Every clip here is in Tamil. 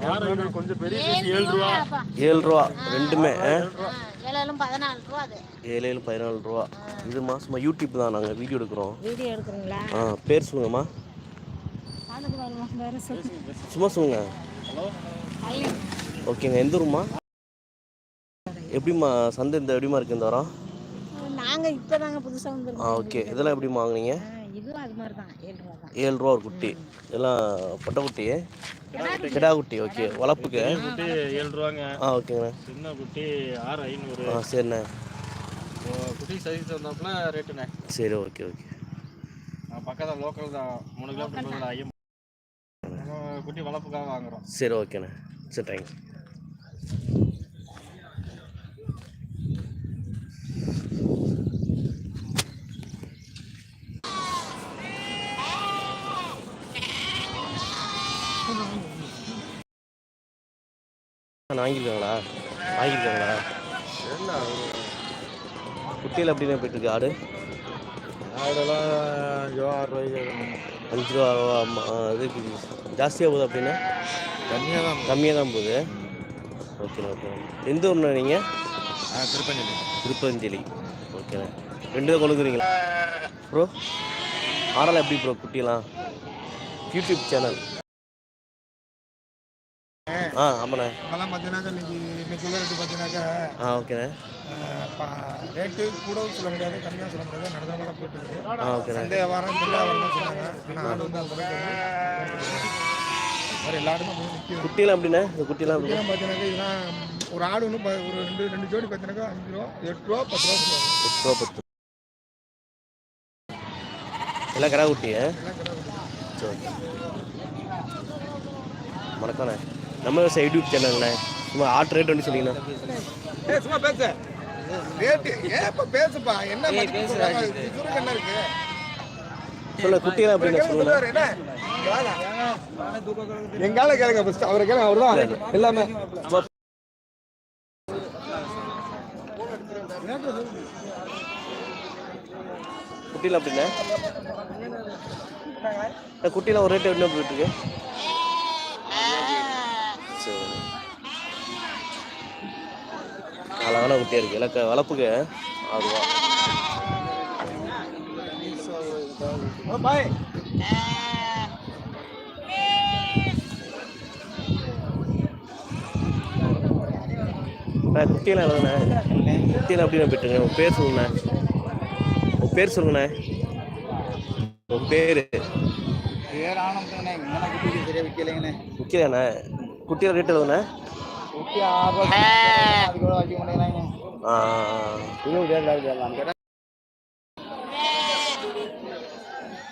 கொஞ்சம் பெரிய ஏழு ரூபா. ஏழு ரூபா ரெண்டுமே ஏழு ஏழு பதினாலு ரூபா. இதுமா சும்மா யூடியூப் தான் நாங்கள் வீடியோ எடுக்கிறோம். வீடியோ எடுக்கிறீங்களா? ஆ பேர் சொல்லுங்கம்மா. சும்மா சொல்லுங்க. ஓகேங்க எந்த ஊருமா எப்படிம்மா சந்தை இந்த எப்படிமா இருக்கு இந்த வாரம்? நாங்கள் இப்போ தாங்க புதுசாக வந்துருக்கோம் ஓகே. இதெல்லாம் எப்படிம்மா வாங்குனீங்க? இதுவும் அது மாதிரி தான் ஏழு ரூபா தான். ஏழு ரூபா ஒரு குட்டி. இதெல்லாம் பொட்டைக்குட்டி கிடா குட்டி ஓகே. வளர்ப்புக்கு. குட்டி ஏழு ரூபாங்க. ஆ ஓகேங்கண்ணா. சின்ன குட்டி ஆறு ஐநூறு. ஆ சரிண்ணே. குட்டி சைஸ் வந்தாப்புல ரேட்டுண்ணே சரி ஓகே ஓகே. பக்கத்தில் லோக்கல் தான். மூணு கிலோமீட்டர் ஐயம் குட்டி வளர்ப்புக்காக வாங்குறோம். சரி ஓகேண்ணே. சரி தேங்க்ஸ் வாங்கியிருக்காங்களா? வாங்கியிருக்காங்களா? குட்டியில் எப்படிண்ணே போயிட்டு இருக்கு ஆடு ஆடெல்லாம் அஞ்சு ரூபா ஆறு ரூபாய்க்கு அஞ்சு ரூபா இது ஜாஸ்தியாக போகுது அப்படின்னா? கம்மியாக தான் கம்மியாக தான் போகுது. ஓகேண்ணா ஓகே எந்த ஊர்ண்ணா நீங்கள் திருப்பஞ்சலி. திருப்பஞ்சலி. ஓகேண்ணா. ரெண்டு தான் கொண்டுக்குறீங்களா ப்ரோ ஆடலாம் எப்படி ப்ரோ குட்டிலாம் யூடியூப் சேனல். ஆ ஆமாண்ணே. அதெல்லாம் பார்த்தீங்கன்னாக்கா இன்னைக்கு இன்னைக்கு உள்ள ரேட்டு பார்த்தீங்கன்னாக்கா ஆ ஓகேண்ணே. ரேட்டு கூடவும் சொல்ல முடியாது கம்மியாக சொல்ல முடியாது நடந்தாலும் தான் போயிட்டு இருக்கு. ஆ ஓகேண்ணே. சந்தை வாரம் சந்தை வாரம் சொன்னாங்க. ஆனால் ஆடு வந்து அந்த அளவுக்கு வந்து வேறு எல்லா ஆடுமே போய் நிற்கும் குட்டிலாம் எப்படிண்ணே? இந்த குட்டிலாம் எப்படி இதெல்லாம் பார்த்தீங்கன்னாக்கா இதெல்லாம் ஒரு ஆடு ஒன்று ஒரு ரெண்டு ரெண்டு ஜோடி பார்த்தீங்கன்னாக்கா அஞ்சு ரூபா எட்டு ரூபா பத்து ரூபா சொல்லுவாங்க. எட்டு ரூபா பத்து எல்லாம் கடா குட்டி ஆ? எல்லாம் கிடக்கு சரி ஓகே. வணக்கண்ணே நம்ம விவசாய யூடியூப் சேனல்ண்ணே சும்மா ஆட்டு ரேட் வந்து சொல்லிங்கண்ணா ஏய் சும்மா பேசு. ரேட்டு ஏப்பா பேசுப்பா. என்ன மதிப்பு சொல்றாங்க? சுருக்கு என்ன இருக்கு. சொல்ல குட்டிலாம் எப்படிண்ணே சொல்லுங்கண்ணா சொல்லுவாரு, என்ன? இங்க வாடா. எங்கால கேளுங்க ஃபர்ஸ்ட் அவரை கேளுங்க அவர் தான். எல்லாமே. குட்டிலாம் எப்படிண்ணே இந்த குட்டிலாம் ஒரு ரேட் என்ன போயிட்டு இருக்கு சரி அழகான குட்டியாக இருக்குது இல்லை வளர்ப்புக்கு. ஆறு ரூபா பாய் அண்ணா குட்டியெல்லாம் எவ்வளோண்ணே குட்டியெல்லாம் எப்படிண்ணே போயிட்டுருங்க உங்கள் பேர் சொல்லுண்ணே உங்கள் பேர் சொல்லுங்கண்ணே. உங்கள் பேர்? பேர் ஆனந்தண்ணே விற்கலையாண்ணே குட்டியில் ரேட் எவ்வளோண்ணே குட்டி ஆறு ரூபா அதுக்கு கூட வைக்க மாட்டேங்கிறாங்க இன்னும் கேட்கலாம்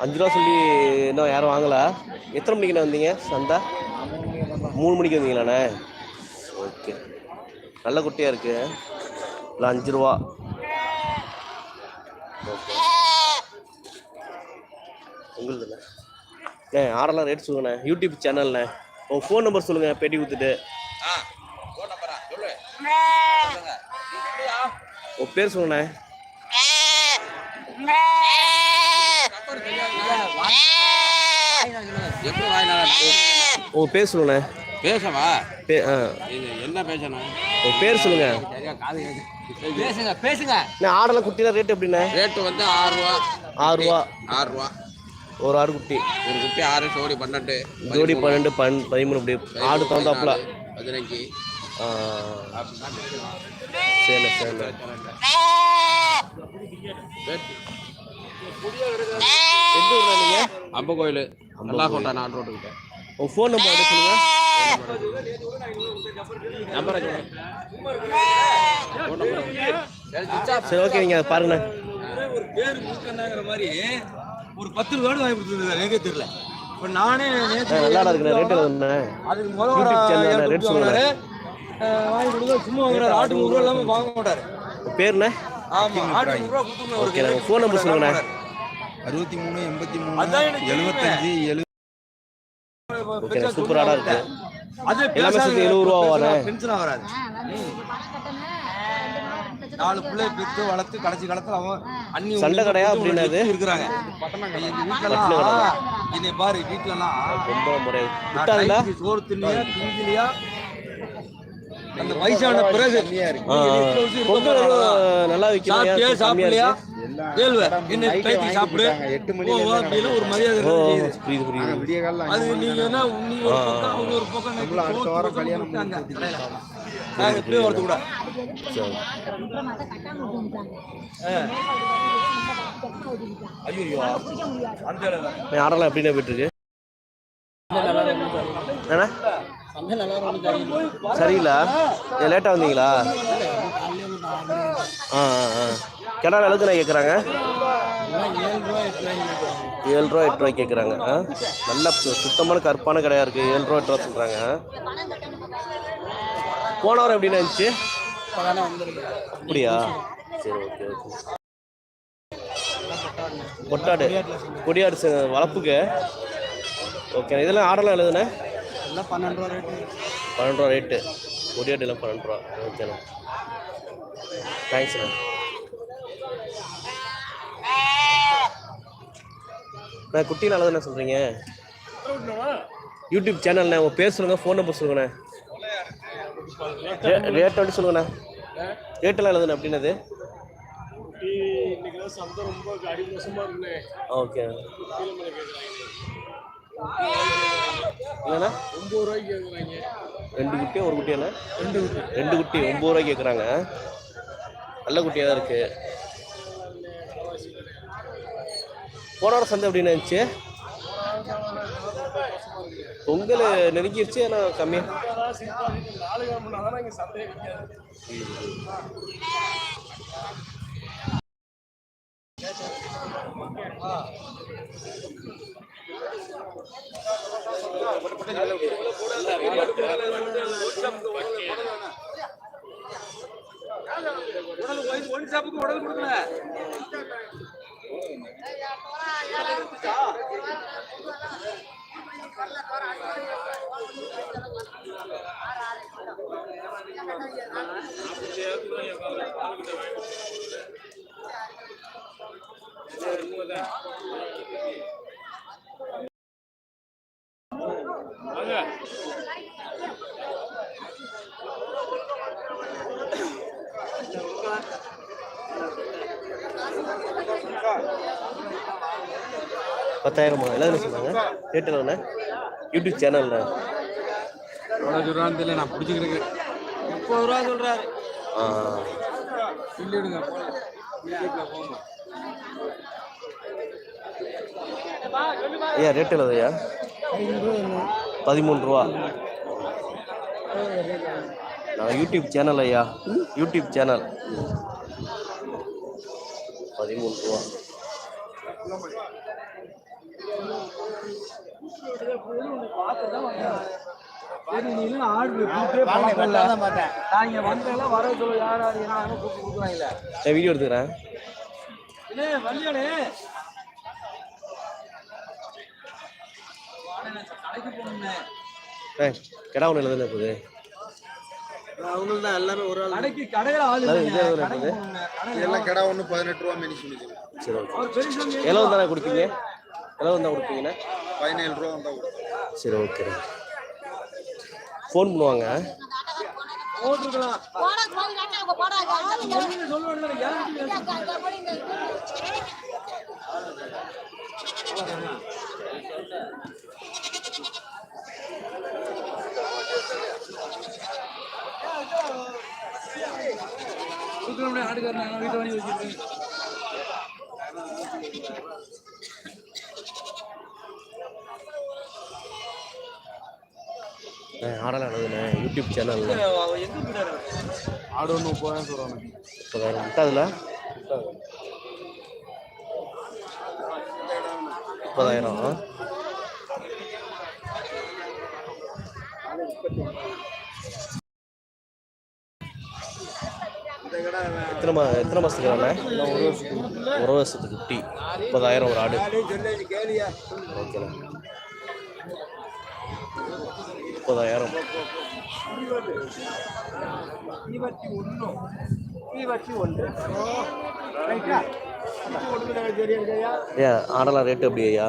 அஞ்சு ரூபா சொல்லி இன்னும் யாரும் வாங்கல. எத்தனை மணிக்குண்ணே வந்தீங்க சந்தா? மூணு மணிக்கு வந்தீங்களாண்ணே? ஓகே. நல்ல குட்டியாக இருக்கு. இல்லை அஞ்சு ரூபா ஓகே உங்களுதுண்ணே ஏ ஆடெல்லாம் ரேட் சொல்லுங்கண்ணே. யூடியூப் சேனல்ண்ணே உங்கள் ஃபோன் நம்பர் சொல்லுங்கள் பேட்டி கொடுத்துட்டு. உங்கள் பேர் சொல்லுண்ணே. உங்கள் பேர் சொல்லுண்ணே. பேசவா? என்ன பேசணும்? பேர் கேக்கு. பேசுங்க பேசுங்க. ஆடெல்லாம் குட்டிலாம் ரேட் எப்படிண்ணே? ரேட்டு வந்து ஆறு ரூபா. ஆறு ரூபா. ஆறு ரூபா. ஒரு ஆடு குட்டி. ஒரு குட்டி ஆறு ஜோடி பன்னெண்டு. ஜோடி பன்னெண்டு பன் பதிமூணு அப்படி ஆடு தகுந்தாப்புல. பதினஞ்சு. சரிண்ணே சரிண்ணே எந்த அம்ப கோயில். நல்லா கொண்டா நாட்டு ரோட்டுக்கிட்ட உங்கள் ஃபோன் நம்பர் சொல்லுங்கள் நம்பரை சரி ஓகே நீங்கள் அதை பாருங்கண்ணே ஒரு பேர் மூக்கன்னாங்கிற மாதிரி ஒரு பத்து ரூபாய் வாங்கி கொடுத்துருந்தாரு எனக்கே தெரியல. இப்போ நானே நல்லா இருக்குண்ணே ரேட் அதுக்கு முதல்ல ரேட் வாங்கி கொடுத்து சும்மா வாங்குறாரு. ஆட்டு நூறு ரூபா இல்லாம வாங்க மாட்டாரு பேருண்ணே ஆமா ஆட்டு நூறு ரூபா கொடுத்துருந்தேன் ஓகே உங்கள் ஃபோன் நம்பர் சொல்லுங்கண்ணே. அறுபத்தி மூணு எண்பத்தி மூணு எழுபத்தஞ்சு எழு ஓகே சூப்பர் ஆடாக இருக்கு. அது எல்லாமே சேர்த்து எழுபது ரூபா வரும் பென்ஷன் வராது நாலு பிள்ளைய பெற்று வளர்த்து கடைசி காலத்துல அவன் அண்ணி சண்டை கடையா அப்படின்னா அது? இருக்கிறாங்க எங்க வீட்டுலலாம் என்னை பாரு வீட்டுலலாம் ரொம்ப முறை. சோறு தின்னியா திங்கிலியா? அந்த வயசான பிறகு எதுவும் நல்லா கம்மியா சாப்பிடலையா? கேள்வி. என்ன சாப்பிடு? எட்டு ஓ அப்படின்னு ஒரு மரியாதை. புரியுது புரியுது. விடிய காலில் அது நீங்க என்ன நீங்க ஒரு பக்கம் அவங்க ஒரு பக்கம் நைட்டு அடுத்த சோறு வாரம் போட்டு கல்யாணம் விட்டாங்க கடையில. நாங்க இப்படியே வரது கூட ஐயோ. அந்த போயிட்டு இருக்கு? என்ன சரிங்களா? லேட்டாக வந்தீங்களா? ஆ ஆ ஆ. கிணறு அளவுக்கு நான் கேட்குறாங்க ஏழு ரூபா எட்டு கேட்குறாங்க ஆ? நல்ல சுத்தமான கருப்பான கடையாக இருக்குது ஏழு ரூபா எட்டு ரூபா சொல்கிறாங்க போன வாரம் எப்படிண்ணா இருந்துச்சு அப்படியா? சரி ஓகே ஓகே. கொட்டாடு. கொடியாடு வளர்ப்புக்கு. ஓகே இதெல்லாம் ஆடெல்லாம் எழுதுண்ணே பன்னெண்டு ரூபா ரேட்டு கொடியாடு எல்லாம் பன்னெண்டு ரூபா. ஓகேண்ணா தேங்க்ஸ்ண்ணா நான் குட்டியில் அளவு சொல்கிறீங்க யூடியூப் சேனல்ண்ணே உங்கள் பேர் சொல்லுங்கள் ஃபோன் நம்பர் சொல்லுங்கண்ணே. ரேட் எப்படி சொல்லுங்கண்ணே. ரேட்டெல்லாம் எழுதுண்ணே அப்படின்னது ஓகே என்னண்ணா? ஒம்பது ரூபாய்க்கு கேட்குறாங்க ரெண்டு குட்டி ஒரு குட்டியாண்ணா ரெண்டு குட்டி. ரெண்டு குட்டி ஒம்பது ரூபாய்க்கு கேட்குறாங்க நல்ல குட்டியாக தான் இருக்குது போன வாரம் சந்தை எப்படின்னு இருந்துச்சு? பொங்கல் நெருங்கிருச்சு ஆனால் கம்மியாக ஒன் ஷாப்புக்கு உடல் கொடுக்கல பத்தாயிரமா? எல்லாரும் சொன்னாங்க எவ்வளோண்ணே யூடியூப் சேனல்ண்ணே எவ்வளோ சொல்கிறான்னு தெரியல நான் பிடிச்சிக்கிறேன் முப்பது ரூபா ஆ. சொல்லிவிடுங்க போங்க. ஐயா ரேட் எவ்வளோ ஐயா? பதிமூணு ரூபா. நான் யூடியூப் சேனல் ஐயா. யூடியூப் சேனல் பதிமூணு ரூபா வீடியோ எடுத்துக்கிறேன் கிடா ஒன்று எழுதுனே போகுது. அவங்களும் தான் எல்லாமே ஒரு ஆள் கடைக்கு கடையில ஆள் இதெல்லாம் கடை ஒன்று பதினெட்டு ரூபா மேனி சரி ஓகே எவ்வளோ தானே கொடுப்பீங்க எவ்வளோ தான் கொடுப்பீங்கண்ணே பதினேழு ரூபா வந்தால் கொடுத்தோம் சரி ஓகே ஃபோன் பண்ணுவாங்க போட்டிருக்கலாம் போடாது போது கேட்டா அவங்க போடாது நீங்க சொல்லுவாங்க ஏன் கொடுக்கணும்னே ஆடுக்காரன் நான் வீட்டை வாங்கி வச்சிருக்கேன் ஆடலாம் யூடியூப் போயிட்டாரு? ஆடு ஒன்று முப்பதாயிரம் சொல்கிறாங்க முப்பதாயிரம் முட்டாதுல முப்பதாயிரம். எத்தனை மா எத்தனை மாதத்துக்கு அண்ணே? ஒரு வருஷத்துக்கு குட்டி. முப்பதாயிரம் ஒரு ஆடு. ஓகேண்ணா. முப்பதாயிரம். ஐயா ஆடலாம் ரேட்டு எப்படி ஐயா?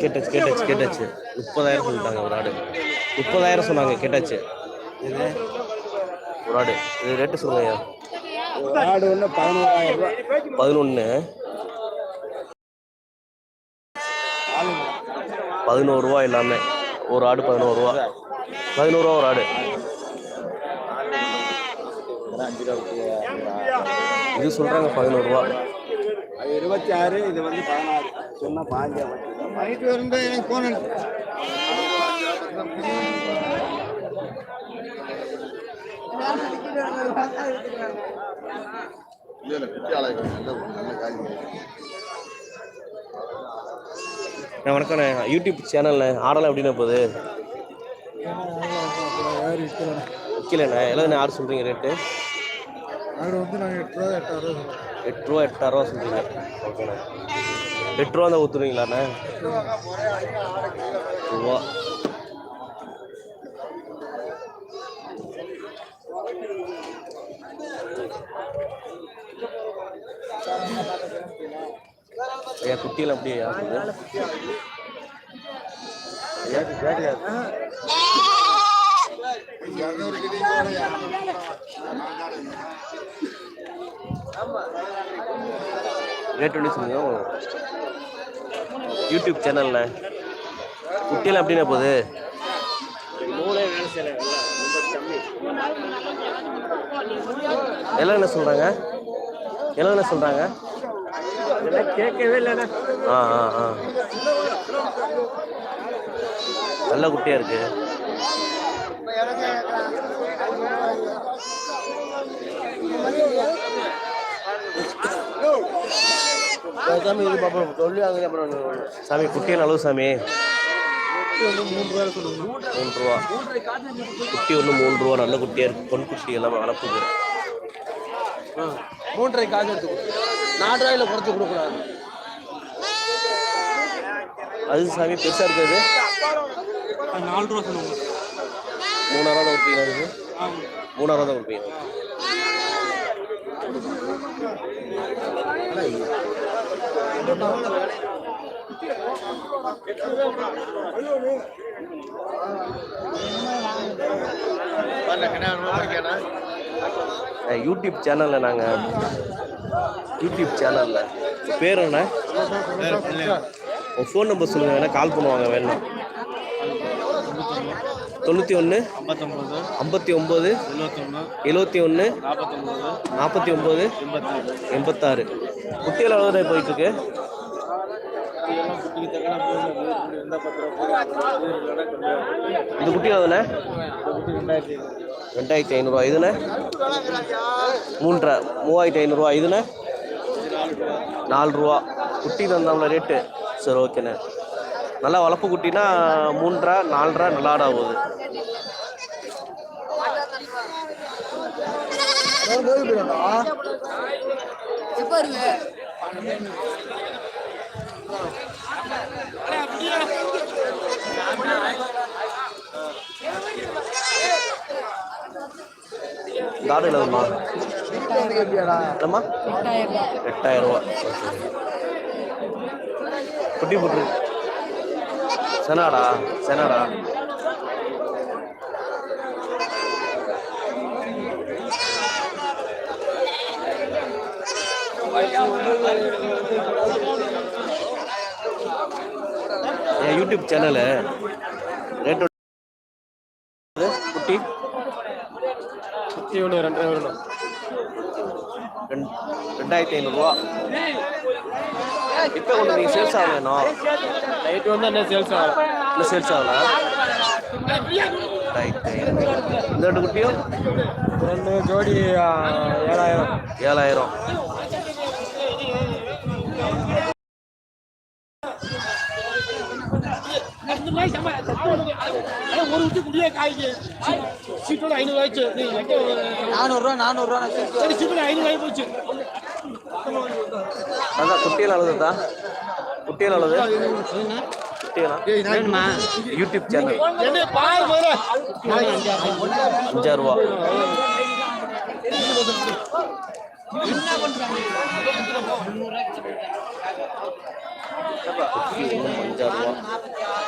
கேட்டாச்சு கேட்டாச்சு கேட்டாச்சு. முப்பதாயிரம் சொல்லிட்டாங்க ஒரு ஆடு. முப்பதாயிரம் சொன்னாங்க கேட்டாச்சு. ஒரு ஆடு இது ரேட்டு சொல்லுங்க ஐயா. ஆடு ஒன்று பதினோராயிரம் ரூபாய் பதினொன்று பதினோரு ரூபா எல்லாமே ஒரு ஆடு பதினோரு ரூபா. பதினோரு ரூபா ஒரு ஆடு. இது சொல்றாங்க பதினோரு ரூபா. இருபத்தி ஆறு இது வந்து பதினாறு. சொன்னா பாஞ்சா நைட்டு வரும்போது எனக்கு ஃபோன் அண்ணா, வணக்கண்ணே யூடியூப் சேனல்ல ஆடலாம் எப்படின்னா போகுது? விற்கலண்ணே எவ்வளோண்ணே ஆடு சொல்கிறீங்க ரேட்டு ஆடு வந்து நாங்கள் எட்டு ரூபா எட்டாயிரம் ரூபா எட்டு ரூபா எட்டாயிரரூவா சொல்கிறீங்க ஓகேண்ணே. எட்டு ரூபா தான் ஊற்றுறீங்களாண்ணே ரூபா ஐயா குட்டியெல்லாம் அப்படியே ரேட் ஒன்று சொல்லுங்க. யூடியூப் சேனல்ல குட்டியெல்லாம் எப்படிண்ணே போகுது. எல்லாம் என்ன சொல்றாங்க? எல்லாம் என்ன சொல்றாங்க கேட்கவே இல்லைண்ணே. ஆ ஆ ஆ. நல்ல குட்டியா இருக்கு. சாமி இது பாப்போம் சொல்லி சாமி குட்டியை அளவு சாமி? மூணு ரூபா. குட்டி ஒன்று மூணு ரூபா நல்ல குட்டியா இருக்கு. பொன் குட்டி எல்லாம் வளர்ப்புது மூன்றரை காசு எடுத்து நாலு ரூபாயில குறைச்சி கொடுக்குறாரு அது சாமி பெருசா இருக்குது. நாலு ரூபா சொல்லுவாங்க. மூணாயிரம் தான் கொடுப்பீங்களா அதுக்கு மூணாயிரம் தான் கொடுப்பீங்க. யூடியூப் சேனல்ல நாங்க யூடியூப் சேனலில். பேர் என்ன? உன் ஃபோன் நம்பர் சொல்லுங்க வேணால் கால் பண்ணுவாங்க வேணும் தொண்ணூற்றி ஒன்று ஐம்பத்தி ஒம்பது எழுபத்தி ஒன்று நாற்பத்தி ஒம்பது எண்பத்தாறு எண்பத்தாறு குட்டிகள் போயிட்டுருக்கு குட்டிக்கு தக்கன எந்த இந்த குட்டி குட்டி ரெண்டாயிரத்தி ஐநூறுரூவா இதுண்ணே? மூன்றரை மூவாயிரத்தி ஐநூறுரூவா இதுண்ணே? நாலு ரூபா குட்டி தந்தாங்கள ரேட்டு. சரி ஓகேண்ணே. நல்லா வளர்ப்பு குட்டினா மூன்றரை நாலரை நல்லா ஆடா போகுது. தாடு ஆடு இல்லைம்மா என்னம்மா? எட்டாயிரம் ரூபா. குட்டி போட்டுரு செனாடா செனாடா. என் யூடியூப் சேனலு ரேட் குட்டி குட்டி ஒன்று ரெண்டாயிரம் வரணும் ரெண்டு ரெண்டாயிரத்தி ஐநூறுரூவா இப்போ கொண்டு நீங்கள் சேல்ஸ் ஆகணும் நைட்டு வந்து என்ன சேல்ஸ் ஆகும்? இன்னும் சேல்ஸ் ஆகல. ரெண்டாயிரத்தி ஐநூறு. இந்த ரெண்டு குட்டியும்? ரெண்டு ஜோடி ஏழாயிரம். ஏழாயிரம். விட்டு குடியே காய்க்கு. சீட்டோட ஐநூறு ஆயிடுச்சு. நானூறுரூவா நானூறுரூவா சரி சீட்டோட ஐநூறு ஆகி போச்சு. அதான் குட்டியில் அளவுதா குட்டியில் குட்டிகளா யூடியூப் சேனல் அஞ்சாறு ரூபா. அஞ்சாறு ரூபா.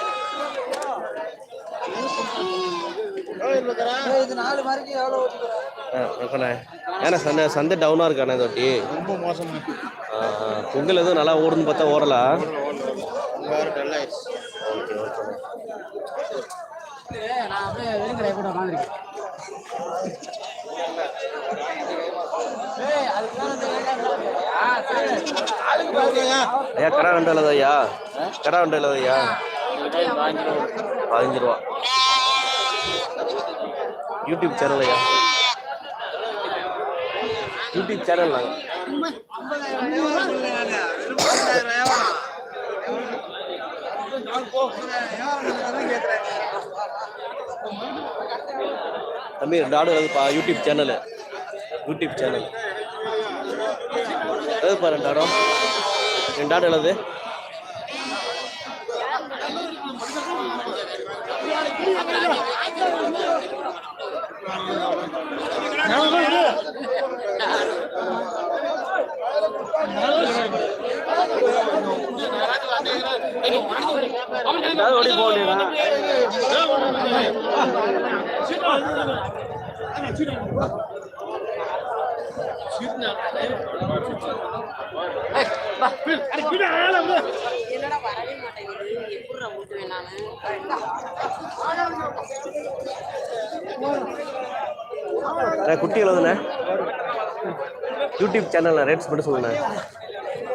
ஆ, ஓகேண்ணே ஏன்னா சந்தை சந்தை டவுனாக இருக்காண்ணே ரொம்ப மோசம் ஆ. பொங்கல் எதுவும் நல்லா ஓடுன்னு பார்த்தா ஓடலா? ஓகே ஓகேண்ணே ஐயா கடை எழுது ஐயா. கடை ஐயா. பதினஞ்சு ரூபா. யூடியூப் சேனல் ஐயா? யூடியூப் சேனல் நாங்கள் தம்பி ரெண்டு ஆடு யூடியூப் சேனலு யூடியூப் சேனல் எழுதுப்பா ரெண்டு ஆடம் ரெண்டு ஆடு எழுது ஓடி போக என்னடா வரவே மாட்டேங்குது எப்படி குட்டி எழுதுண்ணே யூடியூப் சேனலில் ரேட்ஸ் மட்டும் சொல்லுண்ணே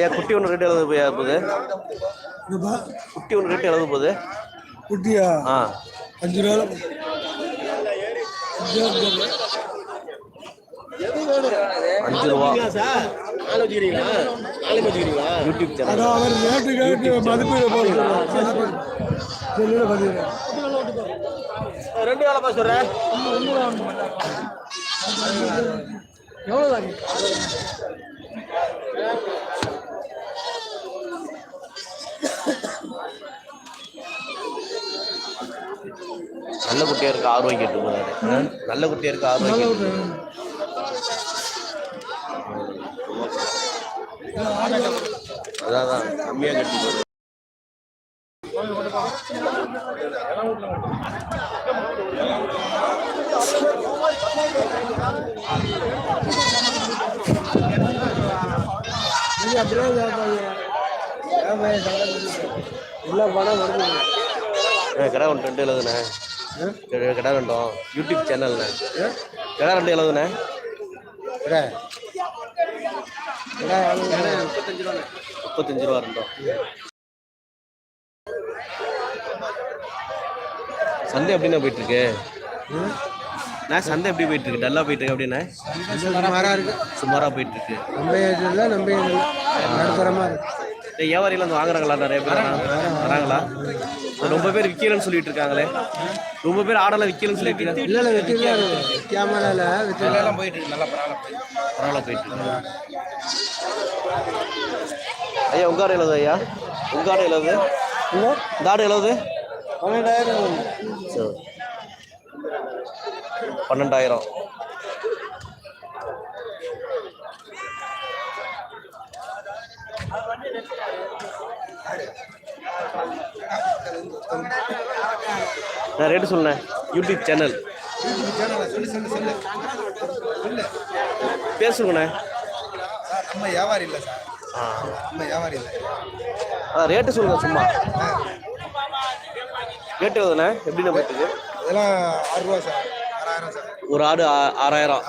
ஏன் குட்டி ஒன்று ரேட் எழுத போய் போகுது? குட்டி ஒன்று ரேட் எழுத போகுது. குட்டியா? ஆ. அஞ்சு ரூபா அஞ்சு ரூபா. யூடியூப் சேனல் செல்லில் பதிக்கிறேன் ரெண்டு வேலை சொல்கிறேன் நல்ல குட்டியா இருக்கு ஆறு ரூபாய்க்கு எட்டு போதாரு நல்ல குட்டியா இருக்கு போகுது. அதான் அதான். கம்மியா கட்டி எல்லா படம் வருது கடை ஒன்று ரெண்டு எழுதுண்ணே கடை- ரெண்டும். யூடியூப் சேனல்ண்ணே கடை ரெண்டு எழுதுண்ணே முப்பத்தஞ்சு ரூபா ரெண்டும். சந்தை எப்படிண்ணே போயிட்டு இருக்கு நான் சந்தை எப்படி போயிட்டு இருக்கு டல்லா போயிட்டு இருக்கு அப்படின்னா? சுமாராக இருக்கு. சுமாரா போயிட்டு இருக்கு நம்ம இல்லை நம்ம நடுத்தரமாக இருக்கு. இந்த வியாபாரிகள் வந்து வாங்குறாங்களா நிறைய பேர் வராங்க- வராங்களா? ரொம்ப பேர் விற்கலன்னு சொல்லிட்டு இருக்காங்களே. ரொம்ப பேர் ஆடெல்லாம் விற்கலன்னு சொல்லிட்டு இருக்காங்க. இல்லை இல்லை இருக்கு. கேமராவில் வெட்டிலாம் போயிட்டு இருக்கு. நல்லா பரவாயில்ல போயிட்டு ஐயா உங்க ஆடு எழுது ஐயா? உங்க ஆடு எழுது இந்த ஆடு எழுது பன்னெண்டாயிரம். சரி. பன்னெண்டாயிரம். நான் ரேட்டு சொன்னேன் யூடியூப் சேனல். பேசுங்கண்ணே. நம்ம வியாபாரி இல்லை சார். ஆ. நம்ம வியாபாரி இல்லை. ஆ ரேட்டு சொல்லுங்க சும்மா. ரேட்டு எவ்வளோண்ணே எப்படிண்ணே போயிட்டு இருக்கு இதெல்லாம் ஆறு ரூபா சார். ஆறாயிரம் சார். ஒரு ஆடு ஆறாயிரம்.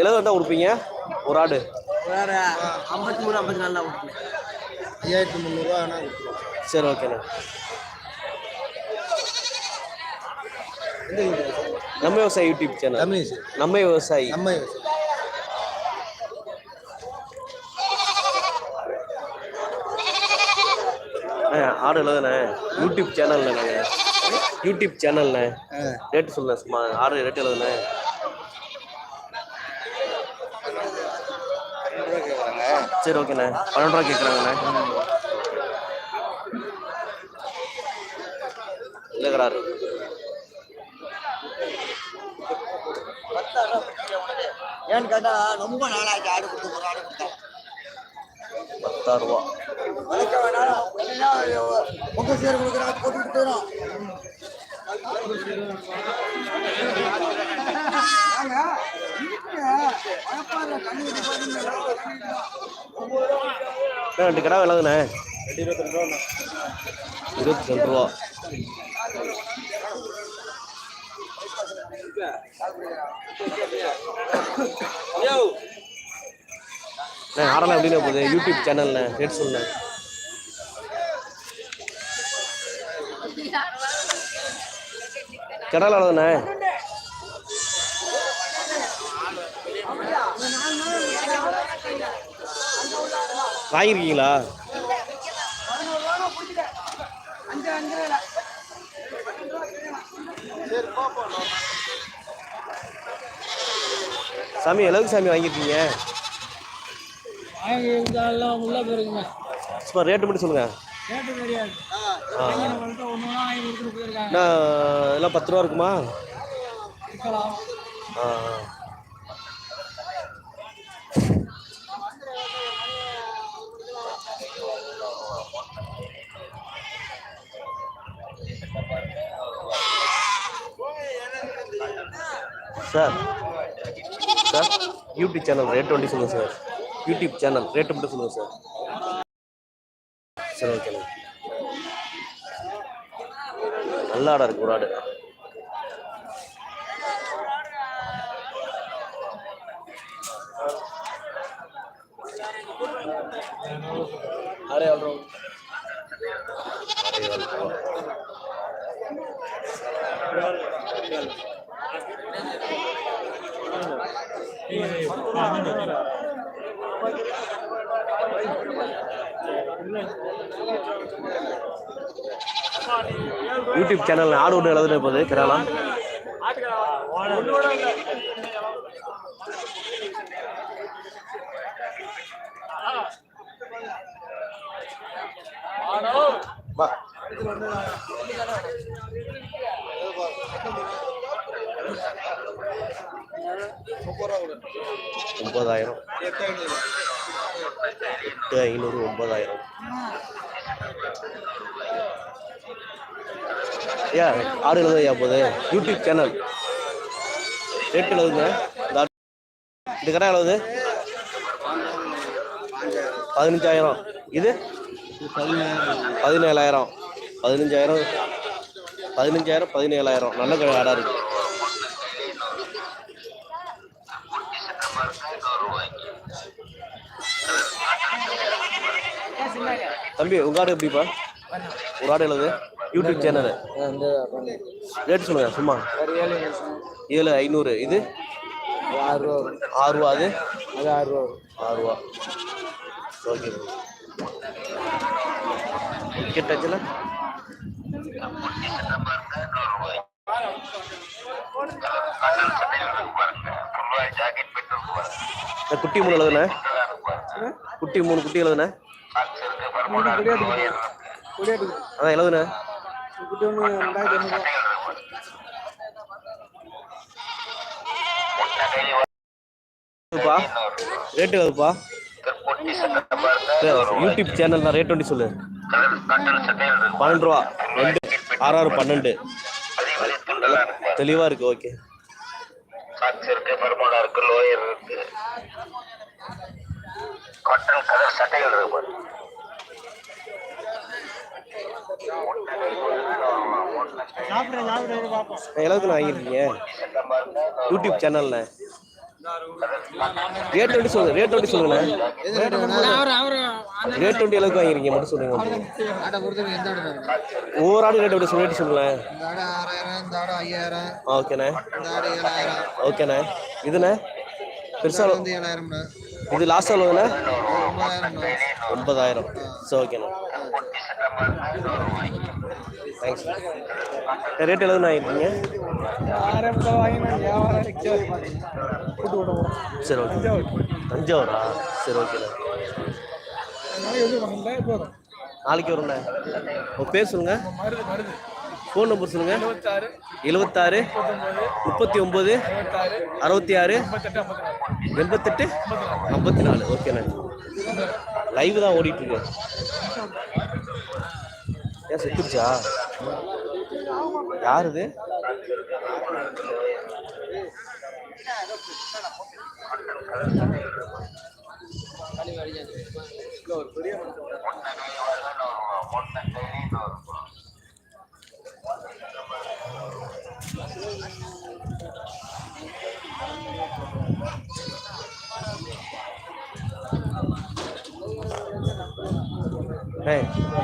எழுபது தான் கொடுப்பீங்க? ஒரு ஆடு. வேற ஐம்பத்தி மூணு ஐம்பத்தி நாலு தான் ஐயாயிரத்தி முந்நூறுரூவா சரி ஓகேண்ணே. நம்ம விவசாயி யூடியூப் சேனல். நம்ம விவசாயி. நம்ம அண்ணே, ஆடு எழுதுண்ணே யூடியூப் சேனல்ண்ணே நாங்கள் யூடியூப் சேனல்ண்ணே ரேட்டு சொல்லுண்ணே சும்மா ஆடு ரேட்டு எழுதுண்ணே. சரி ஓகேண்ணே. பன்னெண்டு ரூபா கேட்குறாங்கண்ணே இல்லைங்கிறாரு ஏன்னு கேட்டா ரொம்ப நாளாச்சு ஆடு கொடுத்து ஆடு கொடுத்தா. பத்தாயிரம் ரூபா. பொங்கல் சேர் கொடுக்குறா போட்டுக்கிட்டு ரெண்டு கடை விலகுண்ணே. இருபத்தி ரெண்டு ரூபா ஆடலாம் எப்படிண்ணே போகுது? யூடியூப் சேனல்ண்ணே ரேட் சொல்லுண்ணே. கடல் அளவுண்ணே வாங்கியிருக்கீங்களா? சாமி எவ்வளவுக்கு சாமி வாங்கியிருக்கீங்க? எல்லாம் உள்ள போயிருக்குங்க. சும்மா ரேட்டு மட்டும் சொல்லுங்க. கேட்டு தெரியாது. என்ன எல்லாம் பத்து ரூபா இருக்குமா? ஆ. Sir sir YouTube channel rate வண்டி சொல்லுங்கள் சார். யூடியூப் சேனல் ரேட்டு மட்டும் சொல்லுங்கள் சார். சரி ஓகே நல்லா ஆடா இருக்கு ஒரு ஆடு Thank you. யூடியூப் சேனல் ஆடு ஒன்று எழுதுன போது கேரளா. ஒன்பதாயிரம். எட்டு ஐநூறு ஒன்பதாயிரம். ஐயா ஆடு எழுதுயா போகுது. யூடியூப் சேனல் ரேட் எழுதுங்க இது கடை எழுது பதினஞ்சாயிரம். இது? பதினேழாயிரம். பதினஞ்சாயிரம். பதினஞ்சாயிரம் பதினேழாயிரம். நல்ல கடை ஆடா இருக்கு. தம்பி உங்க ஆடு எப்படிப்பா? ஒரு ஆடு எழுது யூடியூப் சேனல். ரேட் சொல்லுங்க சும்மா. ஏழு ஐநூறு. இது? ஆறு ரூபா ஆறு ரூபா அது? அது ஆறு ரூபா ஆறு ரூபா. ஓகே. டிக்கெட் ஆச்சுல குட்டி மூணு எழுதுனே? குட்டி மூணு குட்டி எழுதுனே? அதான் எழுதுனே. எதுப்பா ரேட்டு எதுப்பா யூடியூப் சேனல் தான் ரேட் வண்டி சொல்லு பன்னெண்டு ரூபா ரெண்டு ஆறு ஆறு பன்னெண்டு தெளிவா இருக்கு ஓகே இருக்கு லோயர் இருக்கு காட்டன் கலர் சட்டைகள் இருக்கு பாரு. வாங்கியிருக்கீங்க. யூடியூப் சேனல்ல ரேட் வண்டி சொல்லுங்க ரேட் வண்டி சொல்லுங்கண்ணே. ரேட் வண்டி எவ்வளோக்கு வாங்கிருக்கீங்க மட்டும் சொல்லுங்க. ஒவ்வொரு ஆடு ரேட் வண்டி ரேட் சொல்லுங்களேன். இந்த ஆடு ஆறாயிரம் இந்த ஓகேண்ணே. ஓகேண்ணே. இதுண்ணே. பெருசா இது வந்து ஏழாயிரம்ண்ணா லாஸ்ட் எவ்வளோங்கண்ணே ஒன்பதாயிரம். சரி ஓகேண்ணே. தேங்க்ஸ் ரேட் எவ்வளோண்ணா ஆகிருக்கீங்க சரி ஓகே தஞ்சாவூரா? சரி ஓகேண்ணா நாளைக்கு வரும்ண்ணே. உங்கள் பேர் சொல்லுங்க. ஃபோன் நம்பர் சொல்லுங்க. எழுபத்தாறு முப்பத்தி ஒம்பது அறுபத்தி ஆறு எண்பத்தெட்டு ஐம்பத்தி நாலு. ஓகேண்ணா லைவ் தான் ஓடிட்டு இருக்கு ஏன் செத்துருச்சா? யார் இது ஒரு பெரிய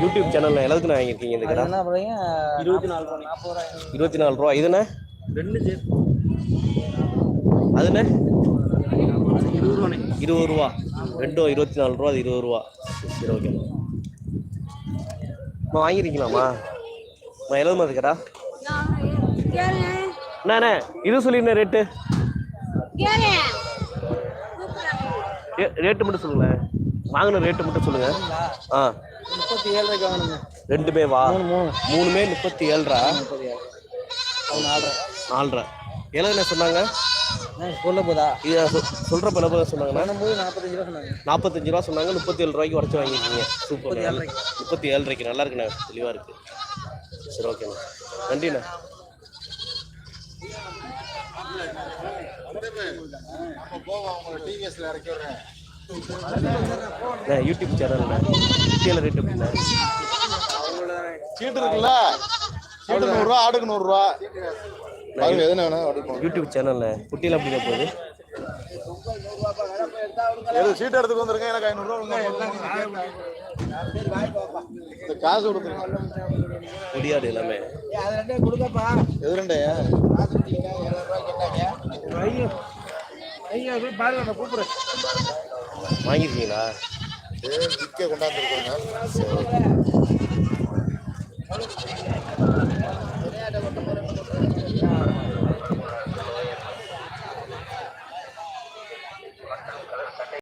யூடியூப் சேனலில் நான் வாங்கியிருக்கீங்க இந்த கடை. இருபத்தி நாலு ரூபா நாற்பது இருபத்தி நாலு ரூபா. இதுண்ணே ரெண்டு அதுண்ணே இருபது ரூபாண்ணே இருபது ரூபா. ரெண்டும் இருபத்தி நாலு ரூபா அது இருபது ரூபா. சரி ஓகே அம்மா வாங்கியிருக்கீங்களாம்மா? அம்மா எழுபது மாதிரி கடா? அண்ணா இது சொல்லிருந்தேன் ரேட்டு ரேட்டு மட்டும் சொல்லுங்களேன். வாங்கின ரேட்டு மட்டும் சொல்லுங்க. ஆ. முப்பத்தி ஏழு ரூபாய்க்கு வாங்கணுங்க ரெண்டுமே வா மூணு. மூணுமே முப்பத்தி ஏழ்ரா முப்பத்தி ஏழு. அது நாலரை. நாலரை. எவ்வளோ சொன்னாங்க? சொல்ல போதா? இது சொ- சொல்றப்ப என்ன சொன்னாங்கண்ணா பண்ணும்போது நாற்பத்தஞ்சு ரூபா சொன்னாங்க. நாற்பத்தஞ்சு ரூபா சொன்னாங்க முப்பத்தி ஏழு ரூபாய்க்கு உடச்சி வாங்கிருக்கீங்க சூப்பர் முப்பத்தி ஏழு ரூபாய்க்கு நல்லா இருக்குண்ணே தெளிவாக இருக்கு. சரி ஓகேண்ணா நன்றிண்ணா அண்ணா யூடியூப் சேனல்ண்ணே குட்டியில் ரேட் எப்படிண்ணா சீட்டு இருக்குல்ல? சீட்டு நூறுரூவா ஆடுக்கு நூறுரூவா யூடியூப் சேனல்ல குட்டியில் எப்படிங்க போகுது. எது சீட் எடுத்துக்கு வந்திருக்கேன் எனக்கு ஐநூறுரூவா காசு கொடுத்துருங்க. கொடியாடு எல்லாமே. எது ரெண்டையா வாங்கியிருக்கீங்களா ஏ விற்க கொண்டாந்துருக்கோங்க சரி